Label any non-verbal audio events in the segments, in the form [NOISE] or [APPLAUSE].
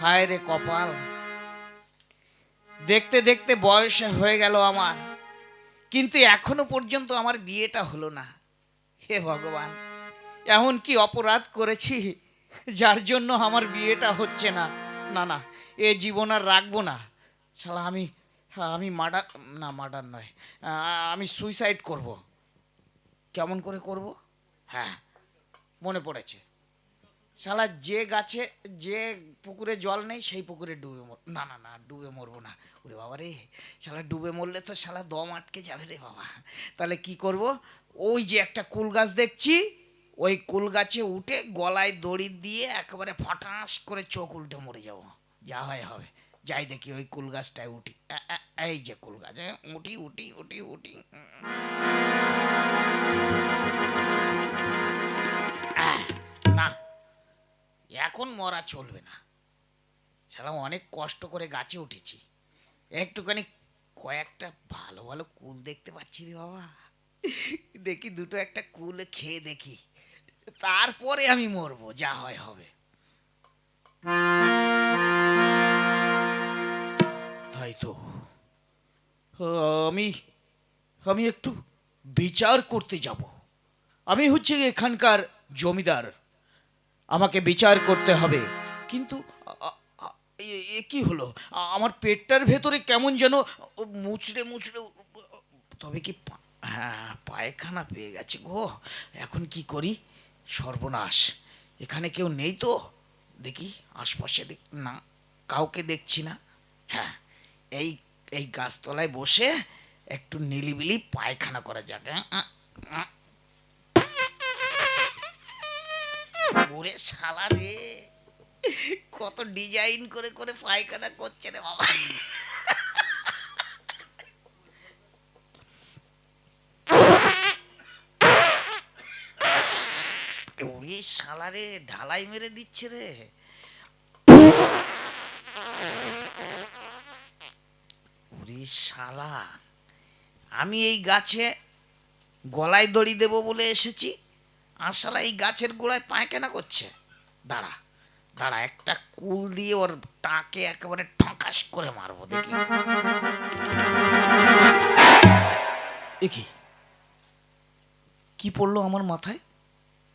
হায় রে কপাল। দেখতে দেখতে বয়স হয়ে গেল আমার। কিন্তু এখনও পর্যন্ত আমার বিয়েটা হলো না। হে ভগবান, এমন কি অপরাধ করেছি যার জন্য আমার বিয়েটা হচ্ছে না? না না, এ জীবন আর রাখব না। শালা, আমি আমি মার্ডার, না, মার্ডার নয় আমি সুইসাইড করব। কেমন করে করব? হ্যাঁ মনে পড়েছে। শালা যে গাছে, যে পুকুরে জল নেই, সেই পুকুরে ডুবে মর, না না না, ডুবে মরবো না। ওরে বাবা রে, শালা ডুবে মরলে তো শালা দম আটকে যাবে রে বাবা। তাহলে কি করব? ওই যে একটা কুল গাছ দেখছি, ওই কুল গাছে উঠে গলায় দড়ি দিয়ে একেবারে ফটাস করে চোখ উল্টে মরে যাব। যা হয় হবে। যাই দেখি ওই কুল গাছটায় উঠি। এই যে কুল গাছ উঠি উঠি উঠি উঠি। এখন মরা চলবে না। সালাম অনেক কষ্ট করে গাছে উঠেছি। একটুখানি কয়েকটা ভালো ভালো কুল দেখতে পাচ্ছি রে বাবা। দেখি দুটো একটা কুল খেয়ে দেখি। তারপরে আমি মরবো, যা হয় হবে। তাই তো। আমি আমি একটু বিচার করতে যাব। আমি হচ্ছে এখানকার জমিদার। আমাকে বিচার করতে হবে। কিন্তু এ- কি হলো? আমার পেটটার ভেতরে কেমন যেন মুচড়ে মুচড়ে তবে কি হ্যাঁ পায়খানা পেয়ে গেছে গো। এখন কি করি? সর্বনাশ। এখানে কেউ নেই তো? দেখি, আশপাশে দেখ, না, কাউকে দেখছি না। হ্যাঁ এই এই গাছতলায় বসে একটু নিলিবিলি পায়খানা করা যাক। হ্যাঁ? ওরে শালা রে। কত ডিজাইন করে করে পায়খানা করছে রে বাবা। ওরে শালা রে, ঢালাই মেরে দিচ্ছে রে। ওরে শালা, আমি এই গাছে গলায় দড়ি দেবো বলে এসেছি। আর শালা এই গাছের গোড়ায় পায়খানা করছে? দাঁড়া দাঁড়া, একটা কুল দিয়ে ওর টাকে একেবারে ঠকাস করে মারবো, দেখি। কি? কি পড়ল আমার মাথায়?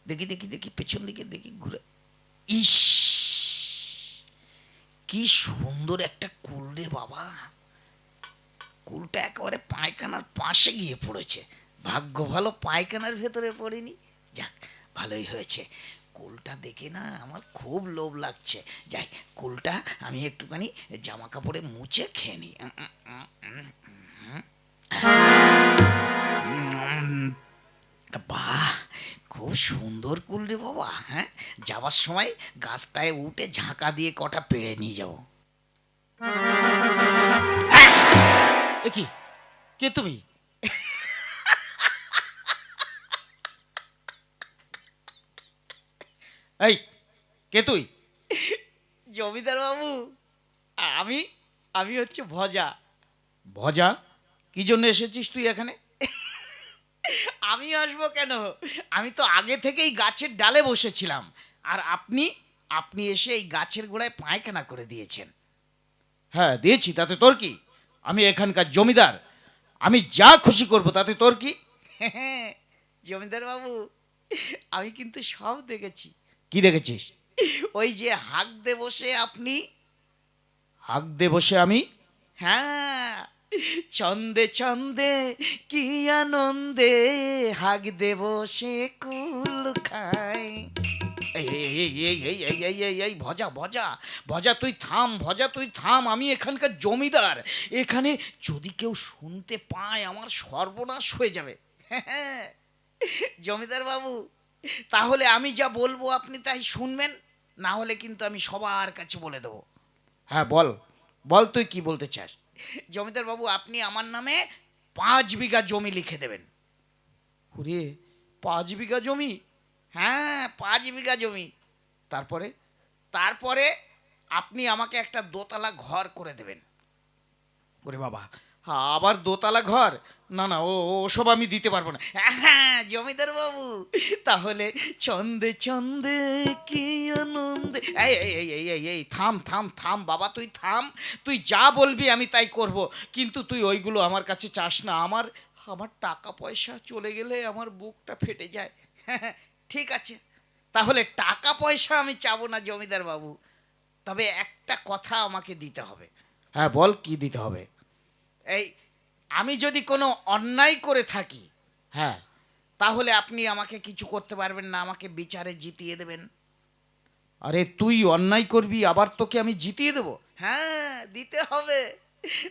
দেখি দেখি দেখি, পেছন দিকে দেখি, ঘুরে। ইস! কি সুন্দর একটা কুল রে বাবা। কুলটা একেবারে পায়খানার পাশে গিয়ে পড়েছে। ভাগ্য ভালো পায়খানার ভেতরে পড়েনি। যাক, ভালোই হয়েছে। কুলটা দেখে না আমার খুব লোভ লাগছে। যাই, কুলটা আমি একটুখানি জামা কাপড়ে মুছে খেয়ে নিই। বাহ, খুব সুন্দর কুল রে বাবা হ্যাঁ? যাওয়ার সময় গাছটায় উঠে ঝাঁকা দিয়ে কটা পেড়ে নিয়ে যাব। কি? কে তুমি? এই কে তুই? [LAUGHS] জমিদার বাবু আমি আমি হচ্ছে ভজা। ভজা? কি জন্য এসেছিস তুই এখানে? [LAUGHS] আমি আসব কেন? আমি তো আগে থেকেই গাছের ডালে বসেছিলাম। আর আপনি আপনি এসে এই গাছের গোড়ায় পায়খানা করে দিয়েছেন। হ্যাঁ দিয়েছি তাতে তোর কি? আমি এখানকার জমিদার। আমি যা খুশি করব তাতে তোর কি? [LAUGHS] জমিদার বাবু আমি কিন্তু সব দেখেছি। কি দেখেছিস ওই যে হাঁক দে বসে আপনি হাঁক দে বসে আমি হ্যাঁ চন্দে চন্দে কি আনন্দে হাগ দে বসে কুল খায় এই এই এই এই এই এই এই এই এই ভজা ভজা ভজা তুই থাম ভজা তুই থাম আমি এখানকার জমিদার এখানে যদি কেউ শুনতে পায় আমার সর্বনাশ হয়ে যাবে জমিদার বাবু তাহলে আমি যা বলব আপনি তাই শুনবেন না হলে কিন্তু আমি সবার কাছে বলে দেবো। হ্যাঁ বল। বল তুই কি বলতে চাস? জমিদার বাবু আপনি আমার নামে পাঁচ বিঘা জমি লিখে দেবেন। ওরে পাঁচ বিঘা জমি? হ্যাঁ পাঁচ বিঘা জমি। তারপরে? তারপরে আপনি আমাকে একটা দোতলা ঘর করে দেবেন। ওরে বাবা আবার দোতলা ঘর? না না, ও, ওসব আমি দিতে পারব না। হ্যাঁ জমিদার বাবু, তাহলে চন্দে চন্দে কি আনন্দে এই এই এই এই এই থাম থাম থাম, বাবা, তুই থাম। তুই যা বলবি আমি তাই করব। কিন্তু তুই ওইগুলো আমার কাছে চাস না। আমার আমার টাকা পয়সা চলে গেলে আমার বুকটা ফেটে যায়। হ্যাঁ ঠিক আছে। তাহলে টাকা পয়সা আমি চাবো না, জমিদার বাবু। তবে একটা কথা আমাকে দিতে হবে। হ্যাঁ বল কি দিতে হবে? এই আমি যদি কোনো অন্যায় করে থাকি হ্যাঁ। তাহলে আপনি আমাকে কিছু করতে পারবেন না আমাকে বিচারে জিতিয়ে দেবেন। আরে তুই অন্যায় করবি আবার তোকে আমি জিতিয়ে দেবো? হ্যাঁ দিতে হবে।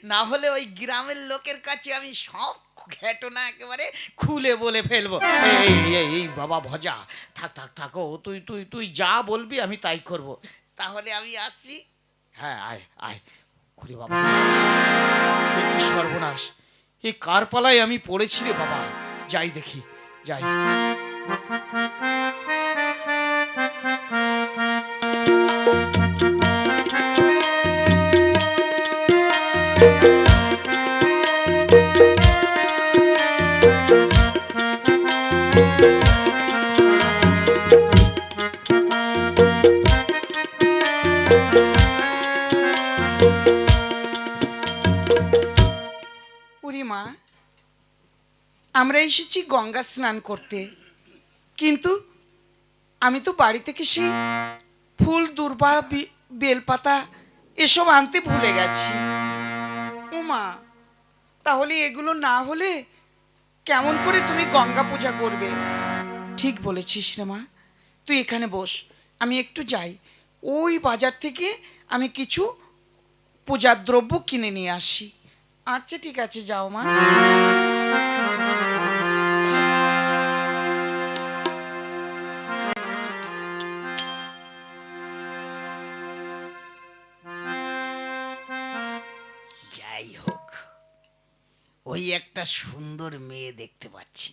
না হলে ওই গ্রামের লোকের কাছে আমি সব ঘটনা একেবারে খুলে বলে ফেলব। এই এই, বাবা ভজা। থাক থাক থাকো তুই তুই তুই যা বলবি আমি তাই করব। তাহলে আমি আসছি। হ্যাঁ আয় আয়। ঘুরে বাবা। কি সর্বনাশ? এ কার পালায় আমি পড়েছি রে বাবা? যাই দেখি যাই। আমরা এসেছি গঙ্গা স্নান করতে। কিন্তু আমি তো বাড়ি থেকে সেই ফুল, দুর্বা বেলপাতা এসব আনতে ভুলে গেছি। উমা, তাহলে এগুলো না হলে কেমন করে তুমি গঙ্গা পূজা করবে? ঠিক বলেছিস রে মা। তুই এখানে বস, আমি একটু যাই। ওই বাজার থেকে আমি কিছু পূজার দ্রব্য কিনে নিয়ে আসি। আচ্ছা ঠিক আছে, যাও মা। একটা সুন্দর মেয়ে দেখতে পাচ্ছি।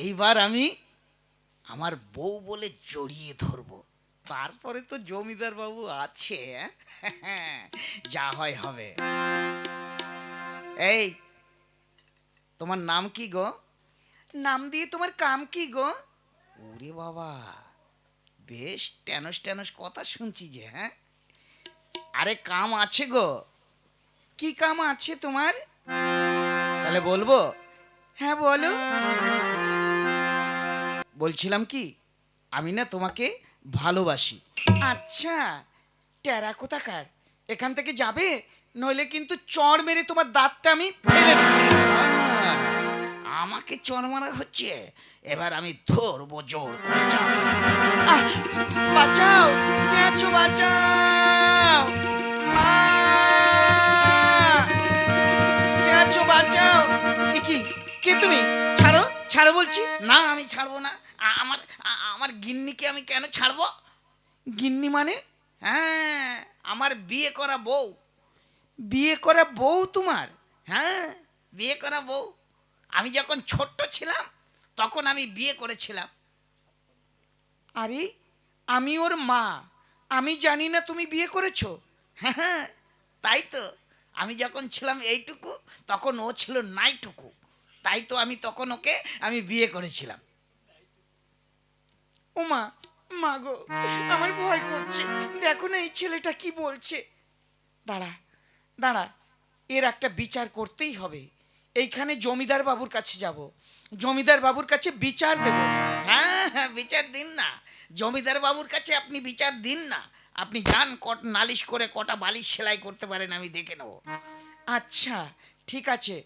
এইবার আমি আমার বউ বলে জড়িয়ে ধরবো। তারপরে তো জমিদার বাবু আছে হ্যাঁ? যা হয় হবে। এই তোমার নাম কি গো? নাম দিয়ে তোমার কাম কি গো? ওরে বাবা বেশ ট্যানস ট্যানস কথা শুনছি যে হ্যাঁ? আরে কাম আছে গো। কি কাম আছে তোমার? তাহলে বলব? হ্যাঁ বলো। বলছিলাম কি আমি না তোমাকে ভালোবাসি। আচ্ছা টেরা কোথাকার? এখান থেকে যাবে? নইলে কিন্তু চড় মেরে তোমার দাঁতটা আমি ফেলে আমাকে চড় মারা হচ্ছে। এবার আমি ধরবো জোর বাঁচাও। কে আছো? বাঁচাও। কি? কে তুমি? ছাড়ো ছাড়ো বলছি। না, আমি ছাড়বো না। আমার আমার গিন্নিকে আমি কেন ছাড়বো? গিন্নি মানে? হ্যাঁ আমার বিয়ে করা বউ। বিয়ে করা বউ তোমার? হ্যাঁ বিয়ে করা বউ। আমি যখন ছোট্ট ছিলাম, তখন আমি বিয়ে করেছিলাম। আরে, আমি ওর মা। আমি জানি না তুমি বিয়ে করেছ। হ্যাঁ তাই তো। আমি যখন ছিলাম এইটুকু, তখন ও ছিল নাইটুকু। তাই তো আমি তখন ওকে আমি বিয়ে করেছিলাম। ও মা মা গো আমার ভয় করছে। দেখো না এই ছেলেটা কি বলছে। দাঁড়া দাঁড়া এর একটা বিচার করতেই হবে। এইখানে জমিদার বাবুর কাছে যাব। জমিদার বাবুর কাছে বিচার দেব। হ্যাঁ হ্যাঁ বিচার দিন না। জমিদার বাবুর কাছে আপনি বিচার দিন না। আপনি যান কট নালিশ করে কটা বালিশ সেলাই করতে পারেন আমি দেখে নেব। আচ্ছা ঠিক আছে।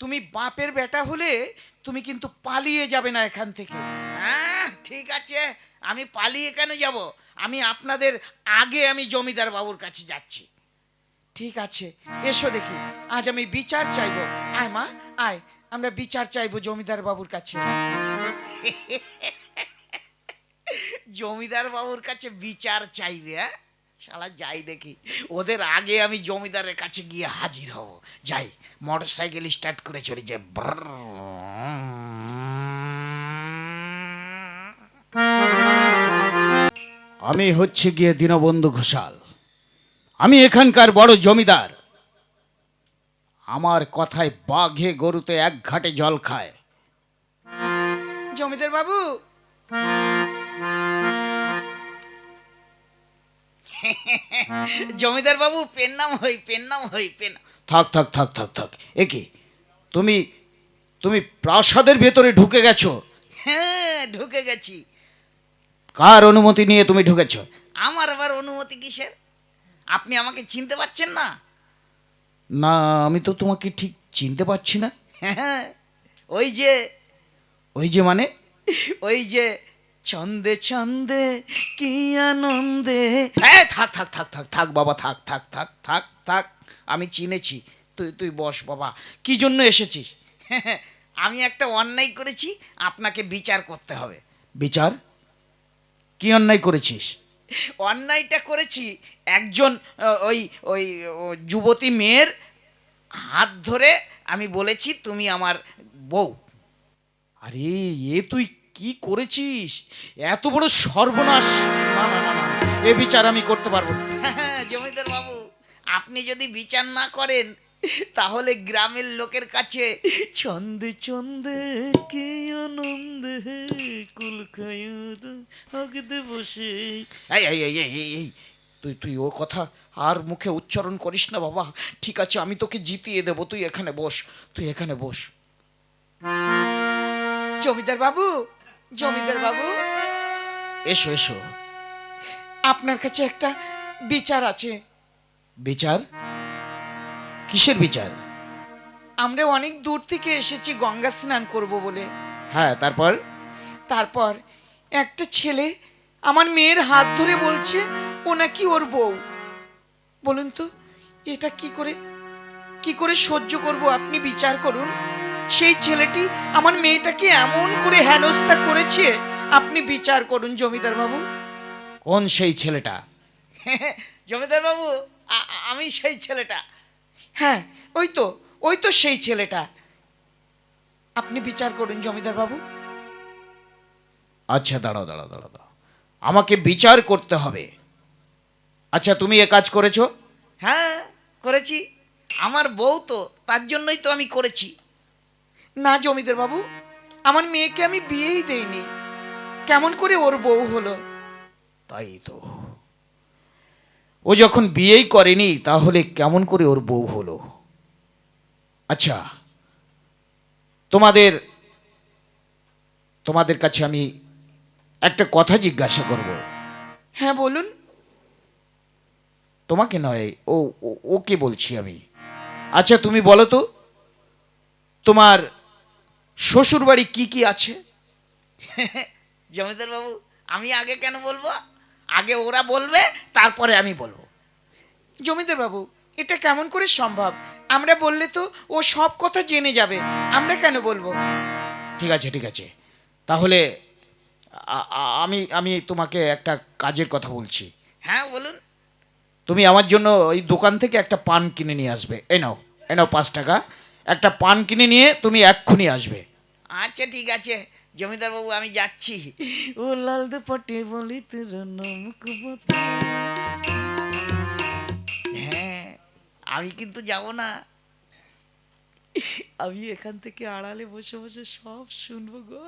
তুমি বাপের বেটা হলে তুমি কিন্তু পালিয়ে যাবে না এখান থেকে। হ্যাঁ ঠিক আছে। আমি পালিয়ে কেন যাব? আমি আপনাদের আগে আমি জমিদার বাবুর কাছে যাচ্ছি। ঠিক আছে, এসো দেখি। আজ আমি বিচার চাইব। আয় মা, আয়। আমরা বিচার চাইব জমিদার বাবুর কাছে। জমিদার বাবুর কাছে বিচার চাইবে হ্যাঁ? শালা যাই দেখি। ওদের আগে আমি জমিদারের কাছে গিয়ে হাজির হব। যাই মোটর সাইকেল স্টার্ট করে চলে যাই আমি হচ্ছে গিয়ে দীনবন্ধু ঘোষাল। আমি এখানকার বড় জমিদার। আমার কথায় বাঘে গরুতে এক ঘাটে জল খায়। জমিদার বাবু? জমিদার বাবু পেন নাম হই পেন নাম হই পেন থাক থাক থাক থাক থাক। এ কি? তুমি তুমি প্রাসাদের ভেতরে ঢুকে গেছো? হ্যাঁ ঢুকে গেছি। কার অনুমতি নিয়ে তুমি ঢুকেছো? আমার আবার অনুমতি কিসের? আপনি আমাকে চিনতে পারছেন না? না আমি তো তোমাকে ঠিক চিনতে পারছি না। হ্যাঁ ওই যে ওই যে মানে? ওই যে ছন্দে ছন্দে কি আনন্দে। হ্যাঁ থাক থাক থাক থাক থাক, বাবা, থাক থাক থাক থাক থাক। আমি চিনেছি। তুই তুই বস, বাবা। কি জন্য এসেছিস? [LAUGHS] আমি একটা অন্যায় করেছি, আপনাকে বিচার করতে হবে। বিচার? কি অন্যায় করেছিস? অন্যায়টা করেছি একজন ওই ওই যুবতী মেয়ের হাত ধরে আমি বলেছি, তুমি আমার বউ। আরে, এ তুই কি করেছিস? এত বড় সর্বনাশ। না না না না এ বিচার আমি করতে পারব না। জমিদার বাবু আপনি যদি বিচার না করেন তাহলে গ্রামের লোকের কাছে ছন্দে ছন্দে কি আনন্দে কুল খায়ুদ বসে। এই এই এই এই, এই তুই তুই ও কথা আর মুখে উচ্চারণ করিস না বাবা। ঠিক আছে আমি তোকে জিতিয়ে দেবো তুই এখানে বস তুই এখানে বস। জমিদার বাবু জমিদার বাবু। এসো এসো। আপনার কাছে একটা বিচার আছে। বিচার? কিসের বিচার? আমরা অনেক দূর থেকে এসেছি গঙ্গা স্নান করব বলে। হ্যাঁ তারপর? তারপর একটা ছেলে আমার মেয়ের হাত ধরে বলছে ও নাকি ওর বউ। বলুন তো এটা কি করে কি করে সহ্য করব? আপনি বিচার করুন। সেই ছেলেটি আমার মেয়েটাকে এমন করে হেনস্থা করেছে আপনি বিচার করুন জমিদার বাবু। কোন সেই ছেলেটা? [LAUGHS] জমিদার বাবু আমি সেই ছেলেটা। হ্যাঁ ওই তো ওই তো সেই ছেলেটা। আপনি বিচার করুন জমিদার বাবু। আচ্ছা দাঁড়াও দাঁড়াও দাঁড়াও দাঁড়াও। আমাকে বিচার করতে হবে। আচ্ছা তুমি এ কাজ করেছ? হ্যাঁ করেছি। আমার বউ তো তার জন্যই তো আমি করেছি। না জমিদার বাবু আমার মেয়েকে আমি বিয়েই দেইনি। কেমন করে ওর বউ হলো? তাই তো। ও যখন বিয়েই করেনি তাহলে কেমন করে ওর বউ হলো? আচ্ছা তোমাদের তোমাদের কাছে আমি একটা কথা জিজ্ঞাসা করব। হ্যাঁ বলুন। তোমাকে নয় ও ও- ওকে বলছি আমি। আচ্ছা তুমি বলো তো তোমার শ্বশুর বাড়ি কি কি আছে? [LAUGHS] জমিদার বাবু আমি আগে কেন বলব? আগে ওরা বলবে তারপরে আমি বলব। জমিদার বাবু এটা কেমন করে সম্ভব? আমরা বললে তো ও সব কথা জেনে যাবে। আমরা কেন বলব? ঠিক আছে ঠিক আছে। তাহলে আমি আমি তোমাকে একটা কাজের কথা বলছি। হ্যাঁ বলুন। তুমি আমার জন্য ওই দোকান থেকে একটা পান কিনে নিয়ে আসবে। এ নাও এ নাও পাঁচ টাকা। একটা পান কিনে নিয়ে তুমি এক্ষুনি আসবে। আচ্ছা ঠিক আছে। জমিদার বাবু আমি যাচ্ছি। ও লাল দুপটে বলি তোর হ্যাঁ আমি কিন্তু যাব না। আমি এখান থেকে আড়ালে বসে বসে সব শুনব গো।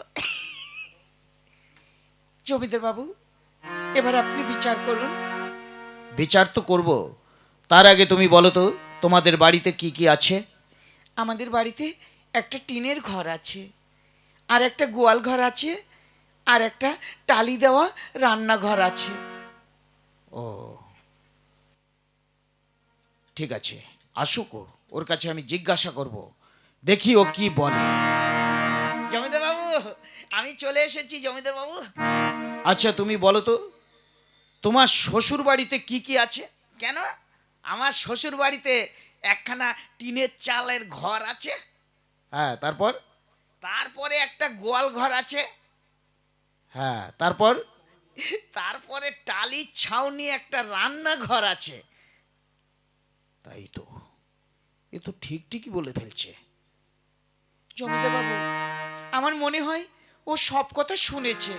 জমিদার বাবু এবার আপনি বিচার করুন। বিচার তো করব। তার আগে তুমি বলো তো তোমাদের বাড়িতে কি কি আছে? আমাদের বাড়িতে একটা টিনের ঘর আছে। আর একটা গোয়াল ঘর আছে আর একটা টালি দেওয়া রান্নাঘর আছে। ও। ঠিক আছে আসুক ওর কাছে আমি জিজ্ঞাসা করব দেখি ও কি বলে। জমিদার বাবু আমি চলে এসেছি জমিদার বাবু আচ্ছা তুমি বলো তো তোমার শ্বশুর বাড়িতে কি কি আছে? কেন? আমার শ্বশুর বাড়িতে একখানা টিনের চালের ঘর আছে। হ্যাঁ তারপর? তারপরে একটা গোয়াল ঘর আছে। হ্যাঁ তারপর? তারপরে টালির ছাউনি একটা রান্নাঘর আছে। তাই তো। এ তো ঠিক ঠিকই বলে ফেলছে। জমিদার বাবু আমার মনে হয় ও সব কথা শুনেছে।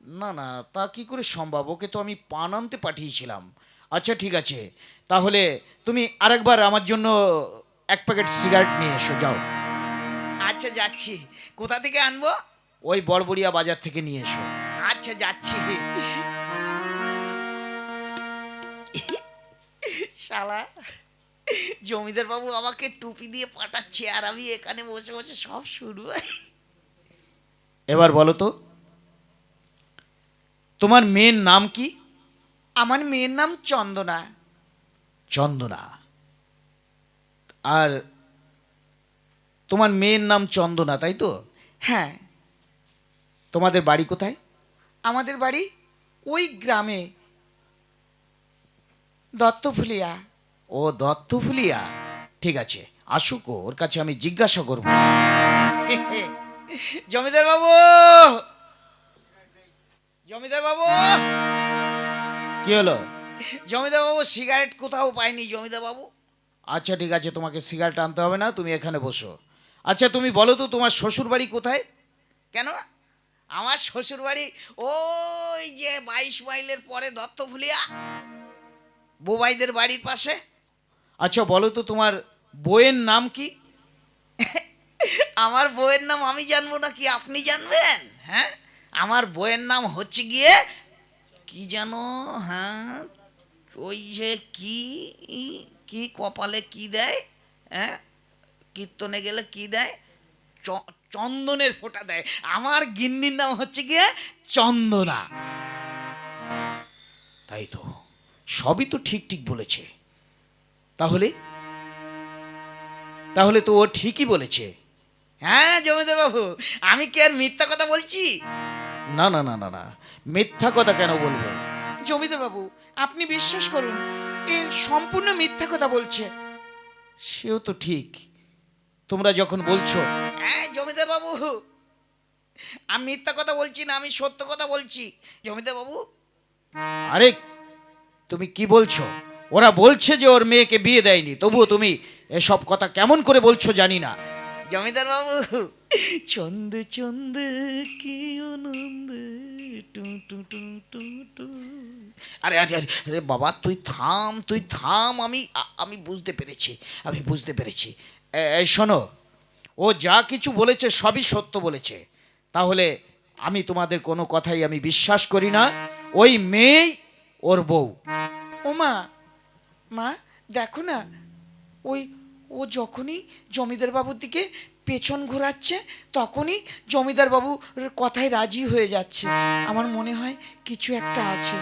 না না তা কি করে সম্ভব? ওকে তো আমি পান আনতে পাঠিয়েছিলাম। আচ্ছা ঠিক আছে। তাহলে তুমি আরেকবার আমার জন্য এক প্যাকেট সিগারেট নিয়ে এসো যাও। আচ্ছা যাচ্ছি। কোথা থেকে আনব? ওই বড়বড়িয়া বাজার থেকে নিয়ে এসো। আচ্ছা যাচ্ছি। শালা জমিদার বাবু আমাকে টুপি দিয়ে পাঠাচ্ছে আর আমি এখানে বসে বসে সব শুরু এবার বলো তো তোমার মেয়ের নাম কি? আমার মেয়ের নাম চন্দনা। চন্দনা। আর তোমার মেয়ের নাম চন্দনা তাই তো? হ্যাঁ। তোমাদের বাড়ি কোথায়? আমাদের বাড়ি ওই গ্রামে দত্তফুলিয়া। ও দত্তফুলিয়া? ঠিক আছে আসুক ওর কাছে আমি জিজ্ঞাসা করব। [LAUGHS] জমিদার বাবু! জমিদার বাবু! কি হলো? জমিদার বাবু সিগারেট কোথাও পাইনি জমিদার বাবু। আচ্ছা ঠিক আছে, তোমাকে সিগারেট আনতে হবে না, তুমি এখানে বসো। আচ্ছা তুমি বলো তো, তোমার শ্বশুর বাড়ি কোথায়? কেন? আমার শ্বশুর বাড়ি ওই যে বাইশ মাইলের পরে দত্ত দত্তফুলিয়া, বুবাইদের বাড়ির পাশে। আচ্ছা বলো তো, তোমার বইয়ের নাম কি? আমার বইয়ের নাম আমি জানব না কি আপনি জানবেন? হ্যাঁ? আমার বইয়ের নাম হচ্ছে গিয়ে কি জানো হ্যাঁ ওই যে কি কি কপালে কি দেয় হ্যাঁ? কীর্তনে গেলে কি দেয়? চন্দনের ফোঁটা দেয়। আমার গিন্নির নাম হচ্ছে গিয়ে চন্দনা। তাই তো, সবই তো ঠিক ঠিক বলেছে। তাহলে? তাহলে তো ও ঠিকই বলেছে। হ্যাঁ জমিদার বাবু, আমি কি আর মিথ্যা কথা বলছি? না না না না না, মিথ্যা কথা কেন বলবে? জমিদার বাবু, আপনি বিশ্বাস করুন এ সম্পূর্ণ মিথ্যা কথা বলছে। সেও তো ঠিক। তোমরা যখন বলছো হ্যাঁ জমিদার বাবু, আমি মিথ্যা কথা বলছি না, আমি সত্য কথা বলছি। জমিদার বাবু, আরে, তুমি কি বলছো? ওরা বলছে যে ওর মেয়েকে বিয়ে দেয়নি, তবুও তুমি এসব কথা কেমন করে বলছো জানি না। জমিদার বাবু চন্দ চন্দ কি আনন্দ টু টু টু টু টু আরে আরে আরে আরে বাবা তুই থাম তুই থাম আমি আমি বুঝতে পেরেছি আমি বুঝতে পেরেছি। এই শোনো ও যা কিছু বলেছে সবই সত্য বলেছে। তাহলে আমি তোমাদের কোনো কথাই আমি বিশ্বাস করি না। ওই মেয়েই ওর বউ। ও মা মা দেখো না ওই ও যখনই জমিদার বাবুর দিকে পেছন ঘোরাচ্ছে তখনই জমিদার বাবুর কথায় রাজি হয়ে যাচ্ছে। আমার মনে হয় কিছু একটা আছে।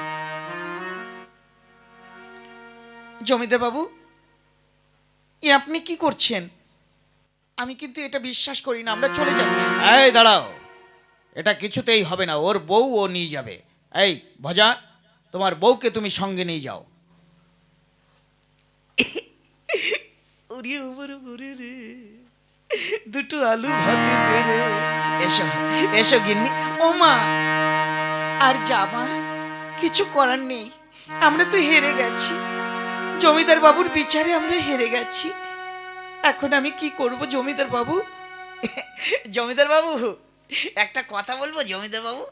জমিদার বাবু এ আপনি কি করছেন? আমি কিন্তু এটা বিশ্বাস করি না আমরা চলে যাই। এই দাঁড়াও এটা কিছুতেই হবে না ওর বউ ও নিয়ে যাবে। এই ভজা তোমার বউকে তুমি সঙ্গে নিয়ে যাও। ওরে ওরে রে দুটো আলু ভাতে দে রে। এসো এসো গিন্নি। ও মা আর জামা কিছু করার নেই। আমরা তো হেরে গেছি। জমিদার বাবুর বিচারে আমরা হেরে গেছি। এখন আমি কি করব জমিদার বাবু? জমিদার বাবু একটা কথা বলব জমিদার বাবু?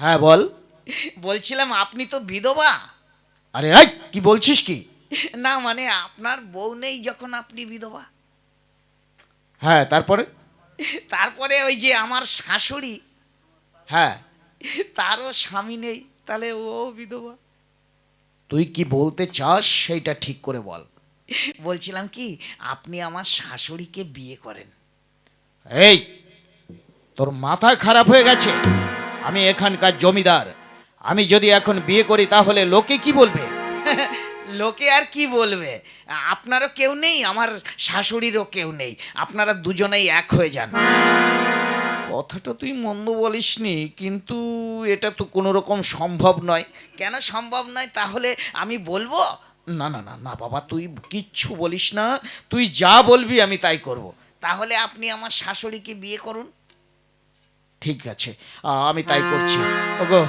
হ্যাঁ বল। বলছিলাম আপনি তো বিধবা। আরে কি বলছিস কি? না মানে আপনার বউ নেই যখন আপনি বিধবা। হ্যাঁ তারপরে? তারপরে ওই যে আমার শাশুড়ি। হ্যাঁ। তারও স্বামী নেই তাহলে ও বিধবা। তুই কি বলতে চাস সেইটা ঠিক করে বল। বলছিলাম কি আপনি আমার শাশুড়িকে বিয়ে করেন। এই তোর মাথা খারাপ হয়ে গেছে? আমি এখানকার জমিদার। আমি যদি এখন বিয়ে করি তাহলে লোকে কি বলবে? [LAUGHS] লোকে আর কি বলবে? আপনারও কেউ নেই? আমার শাশুড়িরও কেউ নেই। আপনারা দুজনেই এক হয়ে যান। কথাটা তুই মন্দ বলিসনি, কিন্তু এটা তো কোনো রকম সম্ভব নয়। কেন সম্ভব নয়? তাহলে আমি বলব? না না না না, বাবা, তুই কিচ্ছু বলিস না। তুই যা বলবি আমি তাই করব। তাহলে আপনি আমার শাশুড়িকে বিয়ে করুন। ঠিক আছে আমি তাই করছি। ওগো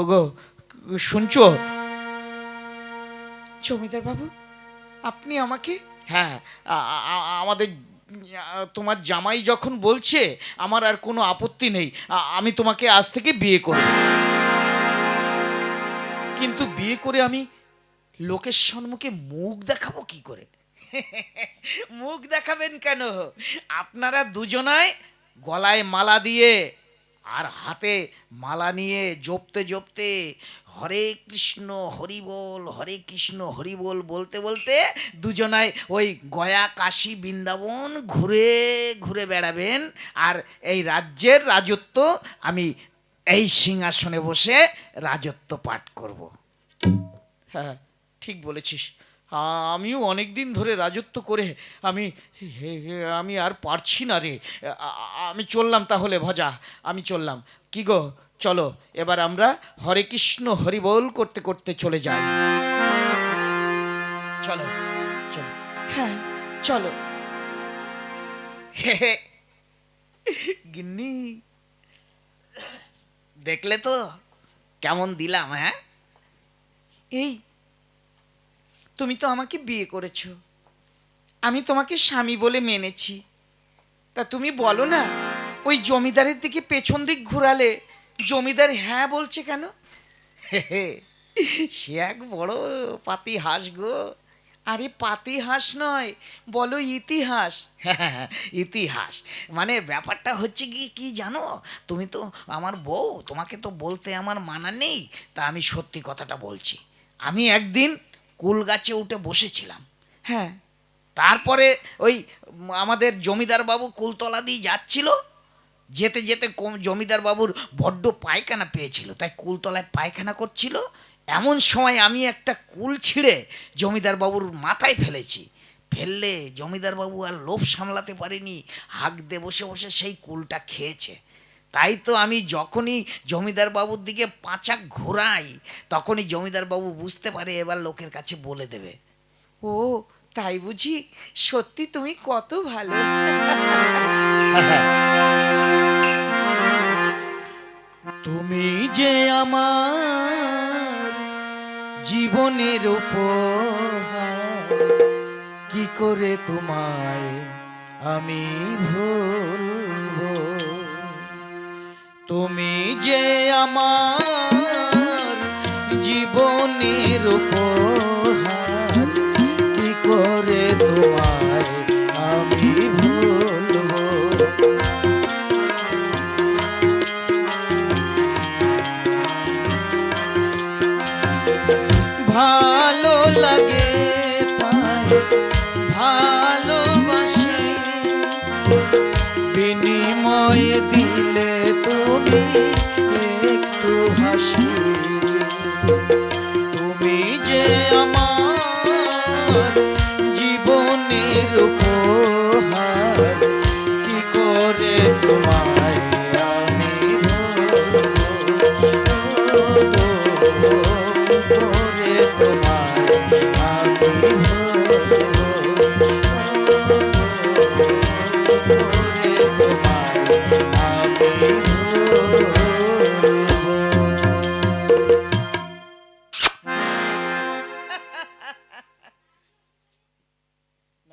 ওগো, শুনছো? জমিদার বাবু, আপনি আমাকে হ্যাঁ আমাদের তোমার জামাই যখন বলছে, আমার আর কোনো আপত্তি নেই আমি তোমাকে আজ থেকে বিয়ে করব। কিন্তু বিয়ে করে আমি লোকের সম্মুখে মুখ দেখাবো কি করে? মুখ দেখাবেন কেন? আপনারা দুজনায় গলায় মালা দিয়ে আর হাতে মালা নিয়ে জপতে জপতে হরে কৃষ্ণ হরি বল, হরে কৃষ্ণ হরি বল বলতে বলতে দুজনায় ওই গয়া, কাশী, বৃন্দাবন ঘুরে ঘুরে বেড়াবেন। আর এই রাজ্যের রাজত্ব আমি এই সিংহাসনে বসে রাজত্ব পাঠ করব। হ্যাঁ ঠিক বলেছিস। আমিও অনেক দিন ধরে রাজত্ব করে আমি আমি আর পারছি না রে। আমি চললাম তাহলে ভজা, আমি চললাম। কি গো? চলো, এবার আমরা হরে কৃষ্ণ হরি বল করতে করতে চলে যাই। চলো চলো। হ্যাঁ চলো। গিন্নি, দেখলে তো? কেমন দিলাম হ্যাঁ? এই তুমি তো আমাকে বিয়ে করেছ। আমি তোমাকে স্বামী বলে মেনেছি। তা তুমি বলো না, ওই জমিদারের দিকে পেছন দিক ঘুরালে জমিদার হ্যাঁ বলছে কেন? সে এক বড় পাতি হাঁস গো। আরে পাতি হাঁস নয়, বলো ইতিহাস। ইতিহাস। মানে ব্যাপারটা হচ্ছে কি কি জানো? তুমি তো আমার বউ, তোমাকে তো বলতে আমার মানা নেই। তা আমি সত্যি কথাটা বলছি। আমি একদিন কুল গাছে উঠে বসেছিলাম। হ্যাঁ। তারপরে ওই আমাদের জমিদার বাবু কুলতলা দিয়ে যাচ্ছিল যেতে যেতে জমিদার বাবুর বড্ড পায়খানা পেয়েছিল। তাই কুলতলায় পায়খানা করছিল। এমন সময় আমি একটা কুল ছিঁড়ে জমিদার বাবুর মাথায় ফেলেছি। ফেললে জমিদার বাবু আর লোভ সামলাতে পারেনি। হাঁক দিয়ে বসে বসে সেই কুলটা খেয়েছে। তাই তো আমি যখনই জমিদার বাবুর দিকে পাঁচাক ঘোরাই তখনই জমিদার বাবু বুঝতে পারে এবার লোকের কাছে বলে দেবে। ও তাই বুঝি? সত্যি তুমি কত ভালো। তুমি যে আমার জীবনের উপহার কি করে তোমায় আমি ভুলবো? তুমি যে আমার জীবনের উপহার, কি করে তোমায় আমি ভুলবো? ভালো লাগে তাই ভালোবাসি। বিনিময়ে দিলে